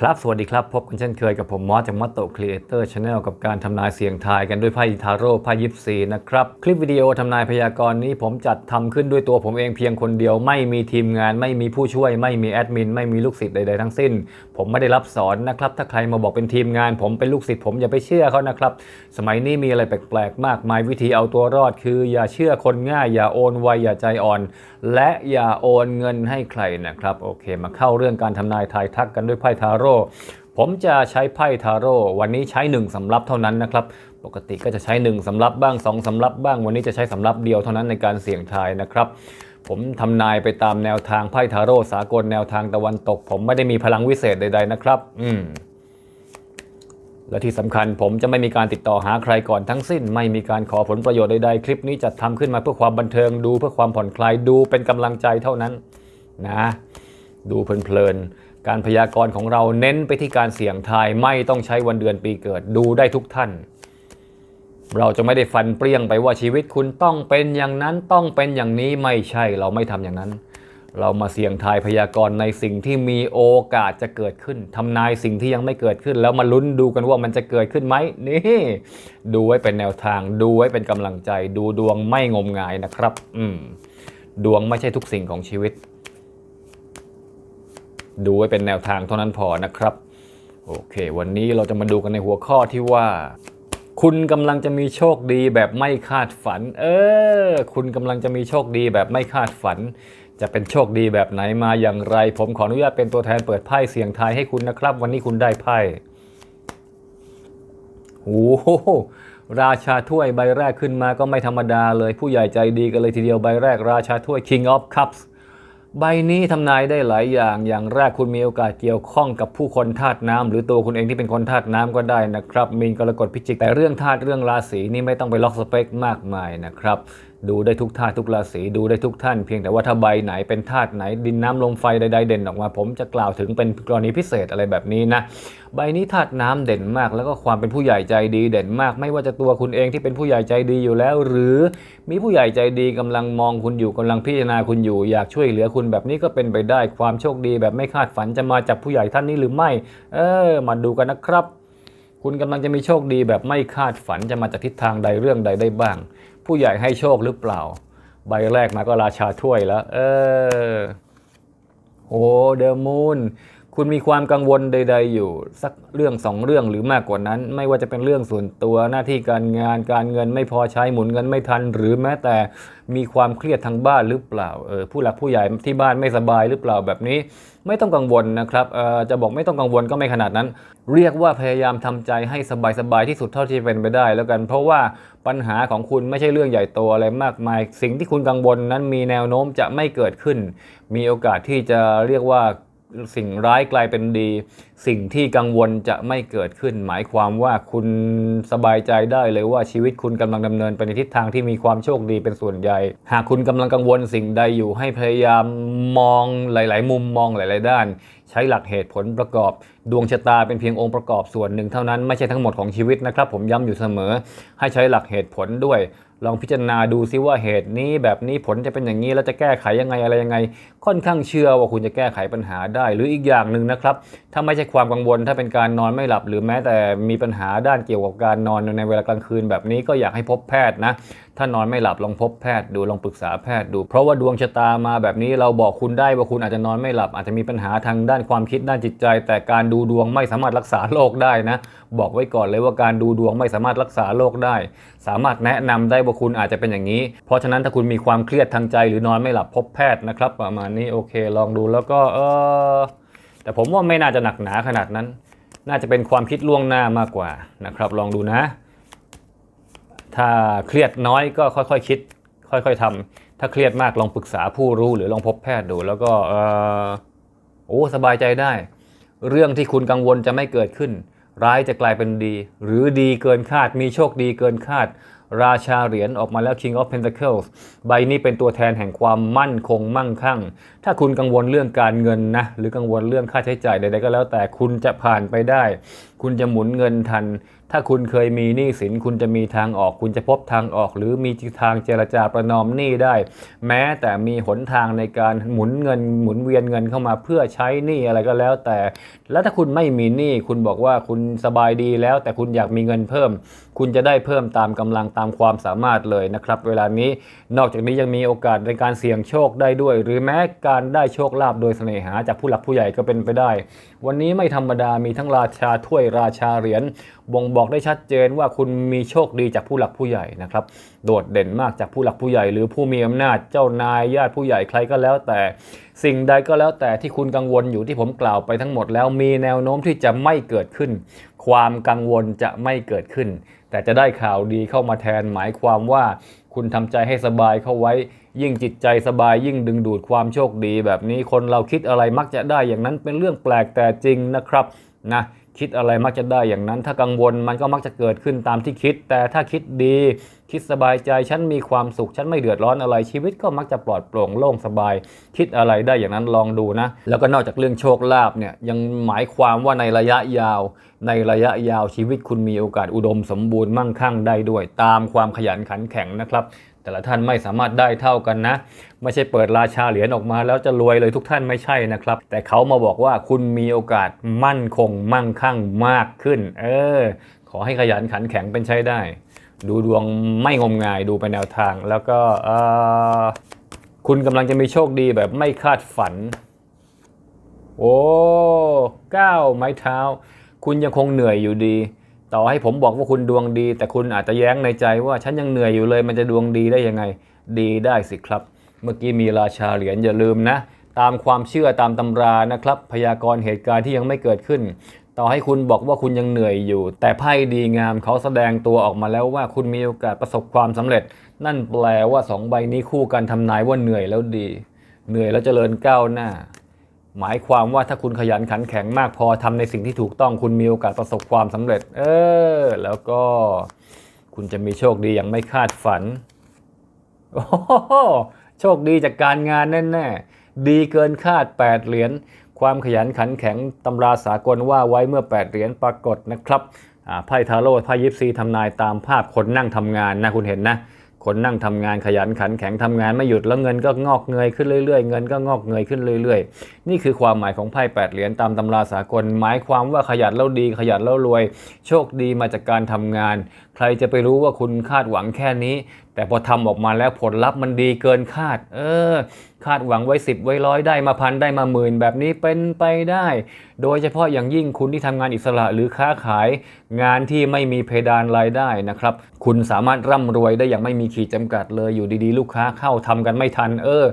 ครับสวัสดีครับพบกันเช่นเคยกับผมมอสจากมอตโตครีเอเตอร์ชาแนลกับการทำนายเสียงทายกันด้วยไพ่ทาโร่ไพ่ยิปซีนะครับ คลิปวิดีโอทำนายพยากรณ์นี้ผมจัดทำขึ้นด้วยตัวผมเองเพียงคนเดียว ไม่มีทีมงาน ไม่มีผู้ช่วย ไม่มีแอดมิน ไม่มีลูกศิษย์ใดๆทั้งสิ้น ผมไม่ได้รับสอนนะครับ ถ้าใครมาบอกเป็นทีมงาน ผมเป็นลูกศิษย์ผมอย่าไปเชื่อเขานะครับ สมัยนี้มีอะไรแปลกๆมากมายวิธีเอาตัวรอด คือ อย่าเชื่อคนง่าย อย่าโอนไวอย่าใจอ่อน และอย่าโอนเงินให้ใครนะครับโอเค มาเข้าเรื่องการทำนายทายทักกันด้วยไพ่ทาโร่ผมจะใช้ไพ่ทาโร่วันนี้ใช้ 1สำรับเท่านั้นนะครับ ปกติก็จะใช้ 1สำรับบ้าง 2สำรับบ้าง วันนี้จะใช้สำรับเดียวเท่านั้นในการเสี่ยงทายนะครับ ผมทำนายไปตามแนวทางไพ่ทาโร่สากลแนวทางตะวันตก ผมไม่ได้มีพลังวิเศษใด ๆนะครับ อืมและที่สำคัญผมจะไม่มีการติดต่อหาใครก่อนทั้งสิ้น ไม่มีการขอผลประโยชน์ใดๆ คลิปนี้จัดทำขึ้นมาเพื่อความบันเทิงดูเพื่อความผ่อนคลายดูเป็นกำลังใจเท่านั้นนะ ดูเพลินๆ การพยากรณ์ของเราเน้นไปที่การเสี่ยงทายไม่ต้องใช้วันเดือนปีเกิดดูได้ทุกท่าน เราจะไม่ได้ฟันเปรี้ยงไปว่าชีวิตคุณต้องเป็นอย่างนั้นต้องเป็นอย่างนี้ไม่ใช่เราไม่ทำอย่างนั้น เรามาเสี่ยงทายพยากรณ์ในสิ่งที่มีโอกาสจะเกิดขึ้นทำนายสิ่งที่ยังไม่เกิดขึ้น แล้วมาลุ้นดูกันว่ามันจะเกิดขึ้นไหมนี่ดูไว้เป็นแนวทาง ดูไว้เป็นกำลังใจ ดูดวงไม่งมงายนะครับ อืมดวงไม่ใช่ทุกสิ่งของชีวิต ดูไว้เป็นแนวทางเท่านั้นพอนะครับ โอเค วันนี้เราจะมาดูกันในหัวข้อที่ว่า คุณกำลังจะมีโชคดีแบบไม่คาดฝัน เออ คุณกำลังจะมีโชคดีแบบไม่คาดฝัน จะเป็นโชคดีแบบไหนมาอย่างไร ผมขออนุญาตเป็นตัวแทนเปิดไพ่เสียงทายให้คุณนะครับ วันนี้คุณได้ไพ่โอ้โหราชาถ้วยใบแรกขึ้นมาก็ไม่ธรรมดาเลยผู้ใหญ่ใจดีกันเลยทีเดียวใบแรกราชาถ้วย King of Cups ใบนี้ทำนายได้หลายอย่าง อย่างแรกคุณมีโอกาสเกี่ยวข้องกับผู้คนธาตุน้ำหรือตัวคุณเองที่เป็นคนธาตุน้ำก็ได้นะครับ มีนกรกฎพิจิกแต่เรื่องธาตุเรื่องราศีนี่ไม่ต้องไปล็อกสเปคมากมายนะครับ ดูได้ทุกธาตุทุกราศีดูได้ทุกท่าน เพียงแต่ว่าถ้าใบไหนเป็นธาตุไหนดินน้ำลมไฟใดๆเด่นออกมา ผมจะกล่าวถึงเป็นกรณีพิเศษอะไรแบบนี้นะใบนี้ธาตุน้ำเด่นมาก แล้วก็ความเป็นผู้ใหญ่ใจดีเด่นมาก ไม่ว่าจะตัวคุณเองที่เป็นผู้ใหญ่ใจดีอยู่แล้ว หรือมีผู้ใหญ่ใจดีกำลังมองคุณอยู่กำลังพิจารณาคุณอยู่ อยากช่วยเหลือคุณแบบนี้ก็เป็นไปได้ความโชคดีแบบไม่คาดฝันจะมาจากผู้ใหญ่ท่านนี้หรือไม่ เออมาดูกันนะครับ คุณกำลังจะมีโชคดีแบบไม่คาดฝันจะมาจากทิศทางใดเรื่องใดได้บ้าง ผู้ใหญ่ให้โชคหรือเปล่า ใบแรกมาก็ราชาถ้วยแล้ว เออโอ้เดอะมูน คุณมีความกังวลใด ๆ อยู่สักเรื่องสองเรื่องหรือมากกว่านั้น ไม่ว่าจะเป็นเรื่องส่วนตัวหน้าที่การงานการเงินไม่พอใช้หมุนเงินไม่ทัน หรือแม้แต่มีความเครียดทางบ้านหรือเปล่าเออผู้หลักผู้ใหญ่ที่บ้านไม่สบายหรือเปล่าแบบนี้ ไม่ต้องกังวลนะครับเออจะบอกไม่ต้องกังวลก็ไม่ขนาดนั้น เรียกว่าพยายามทำใจให้สบายๆที่สุดเท่าที่เป็นไปได้ แล้วกัน เพราะว่าปัญหาของคุณไม่ใช่เรื่องใหญ่โตอะไรมากมาย สิ่งที่คุณกังวลนั้นมีแนวโน้มจะไม่เกิดขึ้น มีโอกาสที่จะเรียกว่า สิ่งร้ายกลายเป็นดี สิ่งที่กังวลจะไม่เกิดขึ้น หมายความว่าคุณสบายใจได้เลยว่าชีวิตคุณกำลังดำเนินไปในทิศทางที่มีความโชคดีเป็นส่วนใหญ่ หากคุณกำลังกังวลสิ่งใดอยู่ให้พยายามมองหลาย ๆ มุมมองหลาย ๆ ด้าน ใช้หลักเหตุผลประกอบ ดวงชะตาเป็นเพียงองค์ประกอบส่วนหนึ่งเท่านั้นไม่ใช่ทั้งหมดของชีวิตนะครับ ผมย้ำอยู่เสมอ ให้ใช้หลักเหตุผลด้วย ลองพิจารณาดูซิว่าเหตุนี้แบบนี้ผลจะเป็นอย่างนี้แล้วจะแก้ไขยังไงอะไรยังไง ค่อนข้างเชื่อว่าคุณจะแก้ไขปัญหาได้ หรืออีกอย่างหนึ่งนะครับ ถ้าไม่ใช่ความกังวลถ้าเป็นการนอนไม่หลับ หรือแม้แต่มีปัญหาด้านเกี่ยวกับการนอนในเวลากลางคืนแบบนี้ก็อยากให้พบแพทย์นะ ถ้านอนไม่หลับลองพบแพทย์ดูลองปรึกษาแพทย์ดู เพราะว่าดวงชะตามาแบบนี้เราบอกคุณได้ว่าคุณอาจจะนอนไม่หลับ อาจจะมีปัญหาทางด้านความคิดด้านจิตใจ แต่การดูดวงไม่สามารถรักษาโรคได้นะ บอกไว้ก่อนเลยว่าการดูดวงไม่สามารถรักษาโรคได้ สามารถแนะนำได้ว่าคุณอาจจะเป็นอย่างนี้ เพราะฉะนั้นถ้าคุณมีความเครียดทางใจหรือนอนไม่หลับพบแพทย์นะครับ ประมาณนี้โอเค ลองดูแล้วก็เออแต่ผมว่าไม่น่าจะหนักหนาขนาดนั้น น่าจะเป็นความคิดล่วงหน้ามากกว่านะครับ ลองดูนะ ถ้าเครียดน้อยก็ค่อยๆคคิด ค่อยๆทำถ้าเครียดมากลองปรึกษาผู้รู้หรือลองพบแพทย์ดูแล้วก็เออโอ้สบายใจได้ เรื่องที่คุณกังวลจะไม่เกิดขึ้น ร้ายจะกลายเป็นดี หรือดีเกินคาดมีโชคดีเกินคาด ราชาเหรียญออกมาแล้ว King of Pentacles ใบนี้เป็นตัวแทนแห่งความมั่นคงมั่งคั่ง ถ้าคุณกังวลเรื่องการเงินนะหรือกังวลเรื่องค่าใช้จ่ายใดๆก็แล้วแต่คุณจะผ่านไปได้ คุณจะหมุนเงินทันถ้าคุณเคยมีหนี้สินคุณจะมีทางออก คุณจะพบทางออก หรือมีทางเจรจาประนอมหนี้ได้ แม้แต่มีหนทางในการหมุนเงินหมุนเวียนเงินเข้ามาเพื่อใช้หนี้อะไรก็แล้ว แต่ แล้วถ้าคุณไม่มีหนี้คุณบอกว่าคุณสบายดีแล้ว แต่คุณอยากมีเงินเพิ่ม คุณจะได้เพิ่มตามกำลังตามความสามารถเลยนะครับ เวลานี้นอกจากนี้ยังมีโอกาสในการเสี่ยงโชคได้ด้วย หรือแม้การได้โชคลาภโดยเสน่หาจากผู้หลักผู้ใหญ่ก็เป็นไปได้ วันนี้ไม่ธรรมดามีทั้งราชาถ้วยราชาเหรียญบ่งบอกได้ชัดเจนว่าคุณมีโชคดีจากผู้หลักผู้ใหญ่นะครับโดดเด่นมากจากผู้หลักผู้ใหญ่ หรือผู้มีอำนาจเจ้านายญาติผู้ใหญ่ใครก็แล้วแต่สิ่งใดก็แล้วแต่ที่คุณกังวลอยู่ที่ผมกล่าวไปทั้งหมดแล้วมีแนวโน้มที่จะไม่เกิดขึ้น ความกังวลจะไม่เกิดขึ้น แต่จะได้ข่าวดีเข้ามาแทนหมายความว่าคุณทำใจให้สบายเข้าไว้ ยิ่งจิตใจสบายยิ่งดึงดูดความโชคดีแบบนี้คนเราคิดอะไรมักจะได้อย่างนั้นเป็นเรื่องแปลกแต่จริงนะครับนะ คิดอะไรมักจะได้อย่างนั้น ถ้ากังวลมันก็มักจะเกิดขึ้นตามที่คิด แต่ถ้าคิดดี คิดสบายใจ ฉันมีความสุข ฉันไม่เดือดร้อนอะไร ชีวิตก็มักจะปลอดโปร่งโล่งสบาย คิดอะไรได้อย่างนั้นลองดูนะ แล้วก็นอกจากเรื่องโชคลาภเนี่ย ยังหมายความว่าในระยะยาว ในระยะยาวชีวิตคุณมีโอกาสอุดมสมบูรณ์มั่งคั่งได้ด้วย ตามความขยันขันแข็งนะครับ แต่ละท่านไม่สามารถได้เท่ากันนะ ไม่ใช่เปิดราชาเหรียญออกมาแล้วจะรวยเลยทุกท่านไม่ใช่นะครับ แต่เขามาบอกว่าคุณมีโอกาสมั่นคงมั่งคั่งมากขึ้น เออ ขอให้ขยันขันแข็งเป็นใช้ได้ ดูดวงไม่งมงายดูไปแนวทาง แล้วก็คุณกำลังจะมีโชคดีแบบไม่คาดฝัน โอ้ก้าวไม้เท้า คุณยังคงเหนื่อยอยู่ดี ต่อให้ผมบอกว่าคุณดวงดี แต่คุณอาจจะแย้งในใจว่าฉันยังเหนื่อยอยู่เลยมันจะดวงดีได้ยังไง ดีได้สิครับ เมื่อกี้มีราชาเหรียญอย่าลืมนะ ตามความเชื่อตามตำรานะครับ พยากรณ์เหตุการณ์ที่ยังไม่เกิดขึ้น ต่อให้คุณบอกว่าคุณยังเหนื่อยอยู่ แต่ไพ่ดีงามเขาแสดงตัวออกมาแล้วว่าคุณมีโอกาสประสบความสำเร็จ นั่นแปลว่าสองใบนี้คู่กันทำนายว่าเหนื่อยแล้วดี เหนื่อยแล้วเจริญก้าวหน้า หมายความว่าถ้าคุณขยันขันแข็งมากพอทำในสิ่งที่ถูกต้องคุณมีโอกาสประสบความสำเร็จ เออ แล้วก็คุณจะมีโชคดีอย่างไม่คาดฝัน โอ้โหโชคดีจากการงานแน่ๆ ดีเกินคาด 8 เหรียญ ความขยันขันแข็งตำราสากลว่าไว้เมื่อ 8 เหรียญปรากฏนะครับอ่าไพ่ทาโร่ไพ่ยิปซีทำนายตามภาพคนนั่งทำงานนะคุณเห็นนะคนนั่งทำงานขยันขันแข็งทำงานไม่หยุดแล้วเงินก็งอกเงยขึ้นเรื่อยๆ เงินก็งอกเงยขึ้นเรื่อยๆนี่คือความหมายของไพ่แปดเหรียญตามตำราสากล หมายความว่าขยันแล้วดี ขยันแล้วรวย โชคดีมาจากการทำงาน ใครจะไปรู้ว่าคุณคาดหวังแค่นี้ แต่พอทำออกมาแล้วผลลัพธ์มันดีเกินคาด เออ คาดหวังไว้สิบไว้ร้อยได้มาพันได้มาหมื่นแบบนี้เป็นไปได้ โดยเฉพาะอย่างยิ่งคุณที่ทำงานอิสระหรือค้าขาย งานที่ไม่มีเพดานรายได้นะครับ คุณสามารถร่ำรวยได้อย่างไม่มีขีดจำกัดเลยอยู่ดีๆ ลูกค้าเข้าทำกันไม่ทัน เออ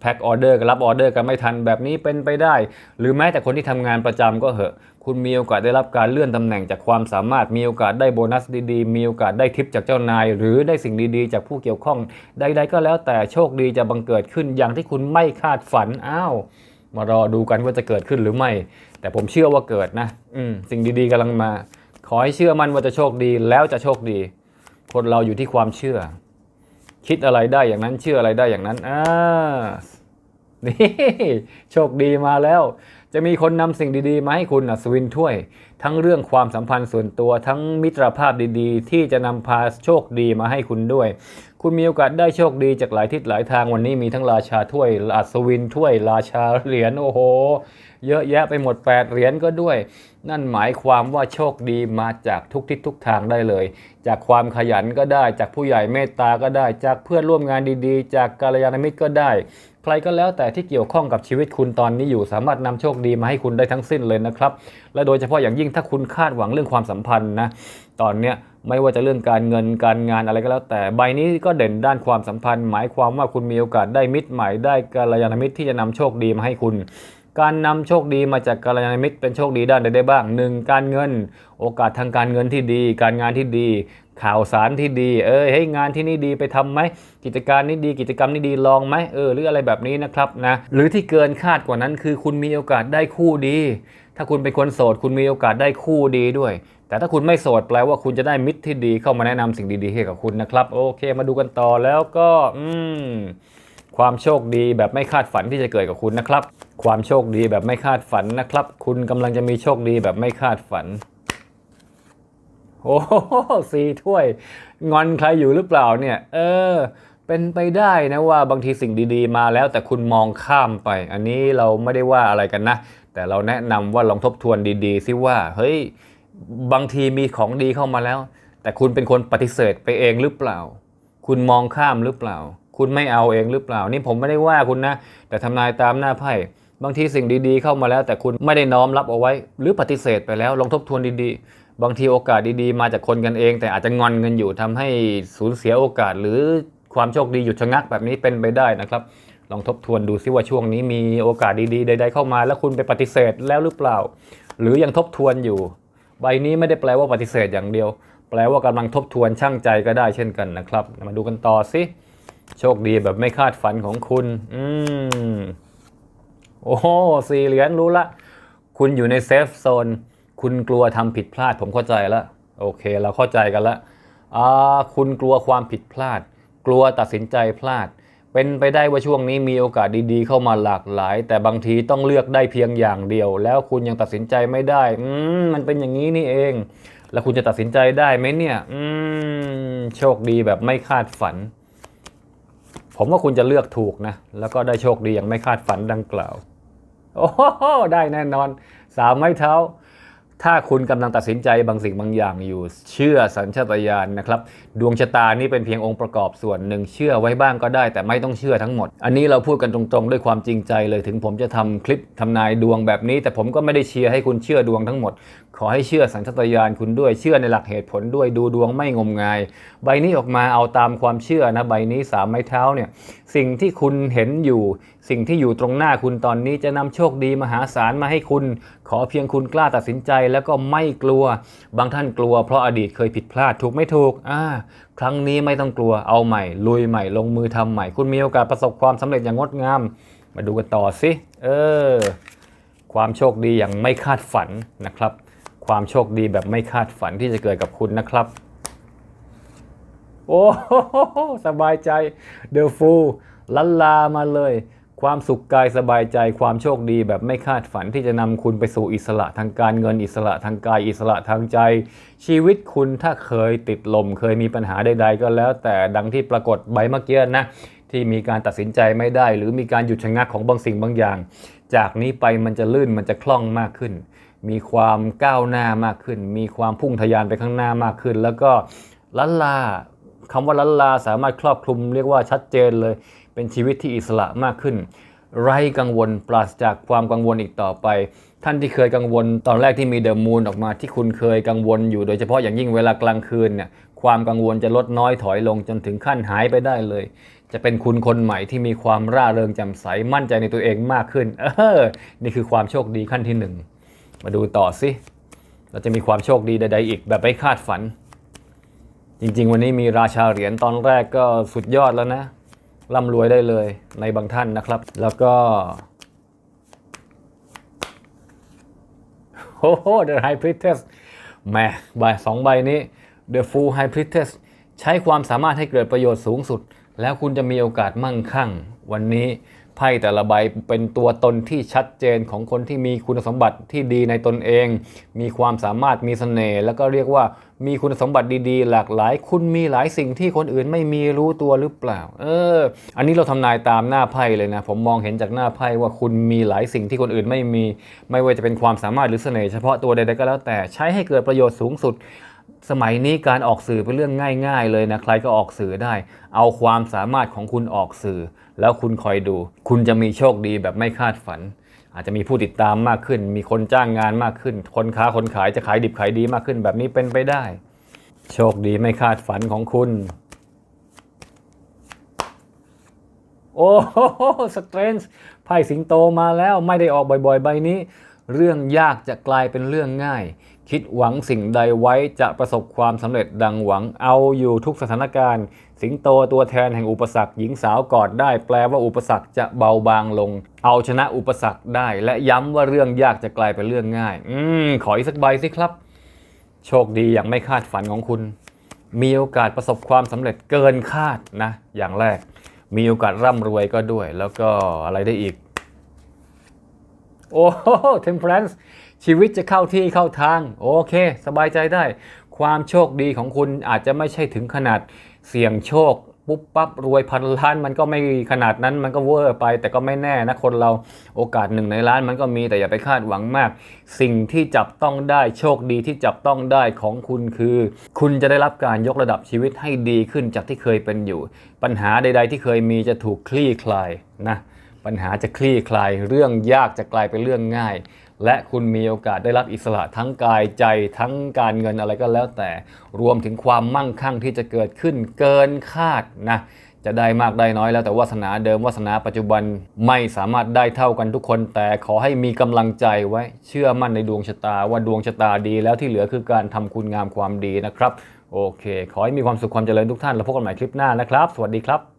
แพ็คออเดอร์รับออเดอร์กันไม่ทันแบบนี้เป็นไปได้ หรือแม้แต่คนที่ทำงานประจำก็เหอะ คุณมีโอกาสได้รับการเลื่อนตำแหน่งจากความสามารถ มีโอกาสได้โบนัสดีๆ มีโอกาสได้ทิปจากเจ้านาย หรือได้สิ่งดีๆ จากผู้เกี่ยวข้อง ใดๆก็แล้วแต่โชคดีจะบังเกิดขึ้นอย่างที่คุณไม่คาดฝัน อ้าว มารอดูกันว่าจะเกิดขึ้นหรือไม่ แต่ผมเชื่อว่าเกิดนะ อืม สิ่งดีๆกำลังมา ขอให้เชื่อมั่นว่าจะโชคดีแล้วจะโชคดี คนเราอยู่ที่ความเชื่อ คิดอะไรได้อย่างนั้นเชื่ออะไรได้อย่างนั้นอ่า นี่โชคดีมาแล้ว จะมีคนนำสิ่งดีๆ มาให้คุณอัศวินถ้วย ทั้งเรื่องความสัมพันธ์ส่วนตัวทั้งมิตรภาพดีๆ ที่จะนำพาโชคดีมาให้คุณด้วย คุณมีโอกาสได้โชคดีจากหลายทิศหลายทางวันนี้มีทั้งราชาถ้วยอัศวินถ้วย ราชาเหรียญโอ้โห เยอะแยะไปหมด 8 เหรียญก็ด้วย นั่นหมายความว่าโชคดีมาจากทุกทิศทุกทางได้เลย จากความขยันก็ได้ จากผู้ใหญ่เมตตาก็ได้ จากเพื่อนร่วมงานดีๆ จากกัลยาณมิตรก็ได้ ใครก็แล้วแต่ที่เกี่ยวข้องกับชีวิตคุณตอนนี้อยู่ สามารถนำโชคดีมาให้คุณได้ทั้งสิ้นเลยนะครับ และโดยเฉพาะอย่างยิ่งถ้าคุณคาดหวังเรื่องความสัมพันธ์นะตอนเนี้ยไม่ว่าจะเรื่องการเงินการงานอะไรก็แล้ว แต่ใบนี้ก็เด่นด้านความสัมพันธ์ หมายความว่าคุณมีโอกาสได้มิตรใหม่ได้กัลยาณมิตรที่จะนำโชคดีมาให้คุณ การนำโชคดีมาจากกัลยาณมิตรเป็นโชคดีด้านใดได้บ้างหนึ่งการเงิน โอกาสทางการเงินที่ดี การงานที่ดี ข่าวสารที่ดี เออเฮ้ยงานที่นี่ดีไปทำไหมกิจการนี้ดีกิจกรรมนี้ดีลองไหมเออหรืออะไรแบบนี้นะครับนะหรือที่เกินคาดกว่านั้นคือคุณมีโอกาสได้คู่ดี ถ้าคุณเป็นคนโสด คุณมีโอกาสได้คู่ดีด้วยแต่ถ้าคุณไม่โสดแปลว่าคุณจะได้มิตรที่ดีเข้ามาแนะนำสิ่งดีๆให้กับคุณนะครับ โอเคมาดูกันต่อแล้วก็ อืม ความโชคดีแบบไม่คาดฝันที่จะเกิดกับคุณนะครับ ความโชคดีแบบไม่คาดฝันนะครับ คุณกำลังจะมีโชคดีแบบไม่คาดฝัน โอ้โหสีถ้วย งอนใครอยู่หรือเปล่าเนี่ย เออ เป็นไปได้นะว่าบางทีสิ่งดีๆ มาแล้วแต่คุณมองข้ามไป อันนี้เราไม่ได้ว่าอะไรกันนะ แต่เราแนะนำว่าลองทบทวนดีๆซิว่า เฮ้ย บางทีมีของดีเข้ามาแล้ว แต่คุณเป็นคนปฏิเสธไปเองหรือเปล่า คุณมองข้ามหรือเปล่า คุณไม่เอาเองหรือเปล่า นี่ผมไม่ได้ว่าคุณนะ แต่ทำนายตามหน้าไพ่บางทีสิ่งดีๆเข้ามาแล้ว แต่คุณไม่ได้น้อมรับเอาไว้ หรือปฏิเสธไปแล้วลองทบทวนดีๆ บางทีโอกาสดีๆ มาจากคนกันเอง แต่อาจจะงอนกันอยู่ทำให้สูญเสียโอกาส หรือความโชคดีหยุดชะงักแบบนี้เป็นไปได้นะครับ ลองทบทวนดูซิว่าช่วงนี้มีโอกาสดีๆใด ๆ เข้ามา แล้วคุณไปปฏิเสธแล้วหรือเปล่า หรือยังทบทวนอยู่ ใบนี้ไม่ได้แปลว่าปฏิเสธอย่างเดียว แปลว่ากำลังทบทวนช่างใจก็ได้เช่นกันนะครับ มาดูกันต่อสิ โชคดีแบบไม่คาดฝันของคุณ อืม โอ้โสี่เหรียญรู้ละ คุณอยู่ในเซฟโซน คุณกลัวทำผิดพลาดผมเข้าใจล้วโอเค เราเข้าใจกันละอ่าคุณกลัวความผิดพลาด กลัวตัดสินใจพลาด เป็นไปได้ว่าช่วงนี้มีโอกาสดีๆ เข้ามาหลากหลาย แต่บางทีต้องเลือกได้เพียงอย่างเดียว แล้วคุณยังตัดสินใจไม่ได้ อืม มันเป็นอย่างนี้นี่เอง แล้วคุณจะตัดสินใจได้ไหมเนี่ย อืม โชคดีแบบไม่คาดฝัน ผมว่าคุณจะเลือกถูกนะ แล้วก็ได้โชคดีอย่างไม่คาดฝันดังกล่าว โอ้โหได้แน่นอน สามไม้เท้า ถ้าคุณกำลังตัดสินใจบางสิ่งบางอย่างอยู่ เชื่อสัญชาตญาณนะครับ ดวงชะตานี่เป็นเพียงองค์ประกอบส่วนหนึ่งเชื่อไว้บ้างก็ได้ แต่ไม่ต้องเชื่อทั้งหมด อันนี้เราพูดกันตรงๆ ด้วยความจริงใจเลยถึงผมจะทำคลิปทำนายดวงแบบนี้ แต่ผมก็ไม่ได้เชียร์ให้คุณเชื่อดวงทั้งหมดขอให้เชื่อสัญชาตญาณคุณด้วยเชื่อในหลักเหตุผลด้วยดูดวงไม่งมงาย ใบนี้ออกมาเอาตามความเชื่อนะใบนี้สามไม้เท้าเนี่ยสิ่งที่คุณเห็นอยู่ สิ่งที่อยู่ตรงหน้าคุณตอนนี้จะนำโชคดีมหาศาลมาให้คุณ ขอเพียงคุณกล้าตัดสินใจแล้วก็ไม่กลัว บางท่านกลัวเพราะอดีตเคยผิดพลาดถูกไม่ถูกอ่าครั้งนี้ไม่ต้องกลัวเอาใหม่ ลุยใหม่ลงมือทำใหม่ คุณมีโอกาสประสบความสำเร็จอย่างงดงาม มาดูกันต่อสิเออความโชคดีอย่างไม่คาดฝันนะครับ ความโชคดีแบบไม่คาดฝันที่จะเกิดกับคุณนะครับ โอ้สบายใจเดอะฟูลันลามาเลย ความสุขกายสบายใจ ความโชคดีแบบไม่คาดฝันที่จะนำคุณไปสู่อิสระทางการเงินอิสระทางกายอิสระทางใจ ชีวิตคุณถ้าเคยติดลม เคยมีปัญหาใด ๆ ก็แล้ว แต่ดังที่ปรากฏใบเมื่อกี้นะที่มีการตัดสินใจไม่ได้ หรือมีการหยุดชะงักของบางสิ่งบางอย่าง จากนี้ไปมันจะลื่นมันจะคล่องมากขึ้น มีความก้าวหน้ามากขึ้น มีความพุ่งทะยานไปข้างหน้ามากขึ้น แล้วก็ลันลาคำว่าลันลาสามารถครอบคลุมเรียกว่าชัดเจนเลย เป็นชีวิตที่อิสระมากขึ้น ไร้กังวลปราศจากความกังวลอีกต่อไป ท่านที่เคยกังวลตอนแรกที่มีเดอะมูนออกมาที่คุณเคยกังวลอยู่โดยเฉพาะอย่างยิ่งเวลากลางคืนเนี่ยความกังวลจะลดน้อยถอยลงจนถึงขั้นหายไปได้เลย จะเป็นคุณคนใหม่ที่มีความร่าเริงแจ่มใสมั่นใจในตัวเองมากขึ้น เออ นี่คือความโชคดีขั้นที่หนึ่ง มาดูต่อสิ เราจะมีความโชคดีใดๆอีกแบบไม่คาดฝัน จริงๆ วันนี้มีราชาเหรียญตอนแรกก็สุดยอดแล้วนะ ร่ำรวยได้เลยในบางท่านนะครับ แล้วก็โอ้โห The High Priestess แหม่ใบสองใบนี้ The Full High Priestess ใช้ความสามารถให้เกิดประโยชน์สูงสุด แล้วคุณจะมีโอกาสมั่งคั่ง วันนี้ ไพ่แต่ละใบเป็นตัวตนที่ชัดเจนของคนที่มีคุณสมบัติที่ดีในตนเอง มีความสามารถมีเสน่ห์แล้วก็เรียกว่ามีคุณสมบัติดีๆ หลากหลาย คุณมีหลายสิ่งที่คนอื่นไม่มีรู้ตัวหรือเปล่า เออ อันนี้เราทำนายตามหน้าไพ่เลยนะ ผมมองเห็นจากหน้าไพ่ว่าคุณมีหลายสิ่งที่คนอื่นไม่มี ไม่ว่าจะเป็นความสามารถหรือเสน่ห์เฉพาะตัวใดๆก็แล้วแต่ใช้ให้เกิดประโยชน์สูงสุดสมัยนี้การออกสื่อเป็นเรื่องง่าย ๆ เลยนะ ใครก็ออกสื่อได้ เอาความสามารถของคุณออกสื่อ แล้วคุณคอยดู คุณจะมีโชคดีแบบไม่คาดฝัน อาจจะมีผู้ติดตามมากขึ้น มีคนจ้างงานมากขึ้น คนค้าคนขายจะขายดิบขายดีมากขึ้นแบบนี้เป็นไปได้ โชคดีไม่คาดฝันของคุณ โอ้โหสเตรนส์ไพ่สิงโตมาแล้วไม่ได้ออกบ่อยๆ ใบนี้ เรื่องยากจะกลายเป็นเรื่องง่าย คิดหวังสิ่งใดไว้จะประสบความสำเร็จดังหวังเอาอยู่ทุกสถานการณ์ สิงโตตัวแทนแห่งอุปสรรคหญิงสาวกอดได้ แปลว่าอุปสรรคจะเบาบางลง เอาชนะอุปสรรคได้ และย้ำว่าเรื่องยากจะกลายเป็นเรื่องง่าย อืมขออีกสักใบสิครับ โชคดีอย่างไม่คาดฝันของคุณ มีโอกาสประสบความสำเร็จเกินคาดนะ อย่างแรก มีโอกาสร่ำรวยก็ด้วย แล้วก็อะไรได้อีก โอ้โห temperance ชีวิตจะเข้าที่เข้าทาง โอเค สบายใจได้ ความโชคดีของคุณอาจจะไม่ใช่ถึงขนาดเสี่ยงโชค ปุ๊บปั๊บรวยพันล้าน มันก็ไม่ขนาดนั้นมันก็เวอร์ไป แต่ก็ไม่แน่นะคนเราโอกาสหนึ่งในล้านมันก็มีแต่อย่าไปคาดหวังมาก สิ่งที่จับต้องได้โชคดีที่จับต้องได้ของคุณคือ คุณจะได้รับการยกระดับชีวิตให้ดีขึ้นจากที่เคยเป็นอยู่ ปัญหาใด ๆ ที่เคยมีจะถูกคลี่คลายนะ ปัญหาจะคลี่คลาย เรื่องยากจะกลายเป็นเรื่องง่าย และคุณมีโอกาสได้รับอิสระทั้งกายใจทั้งการเงินอะไรก็แล้วแต่ รวมถึงความมั่งคั่งที่จะเกิดขึ้นเกินคาดนะจะได้มากได้น้อยแล้วแต่วาสนาเดิมวาสนาปัจจุบันไม่สามารถได้เท่ากันทุกคน แต่ขอให้มีกำลังใจไว้ เชื่อมั่นในดวงชะตาว่าดวงชะตาดีแล้วที่เหลือคือการทำคุณงามความดีนะครับ โอเค ขอให้มีความสุขความเจริญทุกท่าน แล้วพบกันใหม่คลิปหน้านะครับ สวัสดีครับ